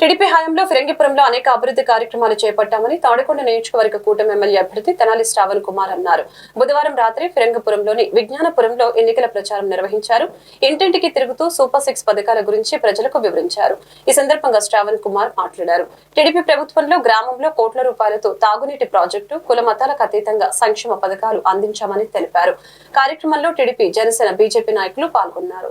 TDP హయాంలో ఫిరంగిపురంలో అనేక అభివృద్ధి కార్యక్రమాలు చేపట్టామని తాడికొండ నియోజకవర్గ కూటమి ఎమ్మెల్యే అభ్యర్థి తెనాలి శ్రావణ్ కుమార్ అన్నారు బుధవారం రాత్రి ఫిరంగిపురంలోని విజ్ఞానపురంలో ఎన్నికల ప్రచారం నిర్వహించారు ఇంటింటికి తిరుగుతూ సూపర్ సిక్స్ పథకాల గురించి ప్రజలకు వివరించారు ఈ సందర్భంగా శ్రావణ్ కుమార్ మాట్లాడారు టీడీపీ ప్రభుత్వంలో గ్రామంలో కోట్ల రూపాయలతో తాగునీటి ప్రాజెక్టు కుల మతాలకు అతీతంగా సంక్షేమ పథకాలు అందించామని తెలిపారు కార్యక్రమంలో టీడీపీ జనసేన బీజేపీ నాయకులు పాల్గొన్నారు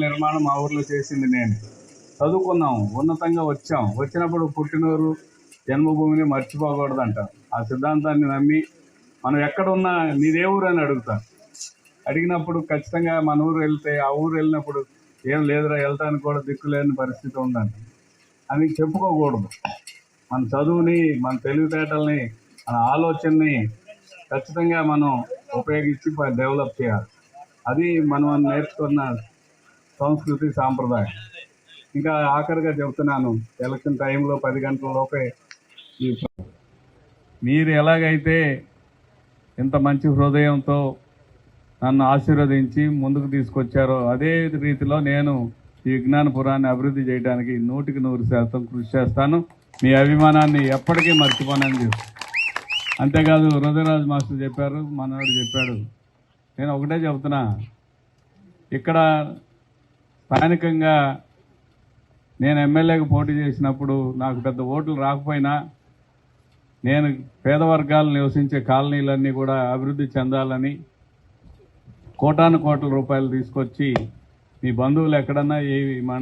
నిర్మాణం మా ఊర్లో చేసింది నేను. చదువుకున్నాం ఉన్నతంగా వచ్చాం. వచ్చినప్పుడు పుట్టినూరు జన్మభూమిని మర్చిపోకూడదంట. ఆ సిద్ధాంతాన్ని నమ్మి మనం ఎక్కడున్నా నీదే ఊరు అని అడుగుతాం. అడిగినప్పుడు ఖచ్చితంగా మన ఊరు వెళ్తే ఆ ఊరు వెళ్ళినప్పుడు ఏం లేదురా వెళ్తానికి కూడా దిక్కులేని పరిస్థితి ఉందంట. అని చెప్పుకోకూడదు. మన చదువుని మన తెలివితేటల్ని మన ఆలోచనని ఖచ్చితంగా మనం ఉపయోగించి డెవలప్ చేయాలి. అది మనం నేర్చుకున్న సంస్కృతి సాంప్రదాయం. ఇంకా ఆఖరిగా చెబుతున్నాను ఎలక్షన్ టైంలో పది గంటల లోపే మీరు ఎలాగైతే ఇంత మంచి హృదయంతో నన్ను ఆశీర్వదించి ముందుకు తీసుకొచ్చారో అదే రీతిలో నేను ఈ విజ్ఞానపురాన్ని అభివృద్ధి చేయడానికి నూటికి నూరు శాతం కృషి చేస్తాను. మీ అభిమానాన్ని ఎప్పటికీ మర్చిపోనని అంతేకాదు హృదయరాజు మాస్టర్ చెప్పారు మనవాడు చెప్పాడు. నేను ఒకటే చెబుతున్నా. ఇక్కడ స్థానికంగా నేను ఎమ్మెల్యేకి పోటీ చేసినప్పుడు నాకు పెద్ద ఓట్లు రాకపోయినా నేను పేదవర్గాలు నివసించే కాలనీలన్నీ కూడా అభివృద్ధి చెందాలని కోటాను కోట్ల రూపాయలు తీసుకొచ్చి మీ బంధువులు ఎక్కడన్నా ఏ